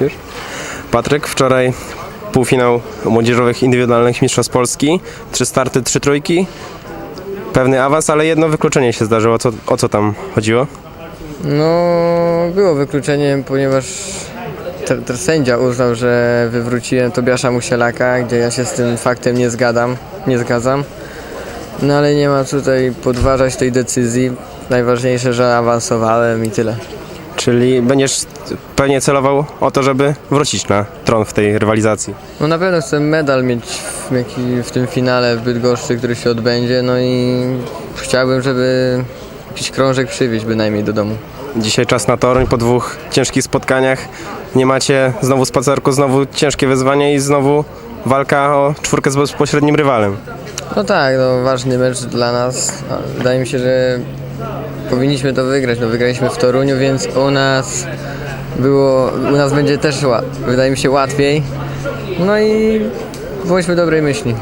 już. Patryk, wczoraj półfinał młodzieżowych indywidualnych mistrzostw Polski. Trzy starty, trzy trójki. Pewny awans, ale jedno wykluczenie się zdarzyło. Co, o co tam chodziło? No, było wykluczeniem, ponieważ ten, ten sędzia uznał, że wywróciłem Tobiasza Musielaka, gdzie ja się z tym faktem nie zgadzam, nie zgadzam. No ale nie ma tutaj podważać tej decyzji. Najważniejsze, że awansowałem i tyle. Czyli będziesz pewnie celował o to, żeby wrócić na tron w tej rywalizacji. No na pewno chcę medal mieć w, jaki, w tym finale w Bydgoszczy, który się odbędzie, no i chciałbym, żeby jakiś krążek przywieźć bynajmniej do domu. Dzisiaj czas na Toruń po dwóch ciężkich spotkaniach. Nie macie znowu spacerku, znowu ciężkie wyzwanie i znowu walka o czwórkę z bezpośrednim rywalem. No tak, no ważny mecz dla nas. Wydaje mi się, że powinniśmy to wygrać. No wygraliśmy w Toruniu, więc u nas było, u nas będzie też wydaje mi się łatwiej. No i bądźmy dobrej myśli.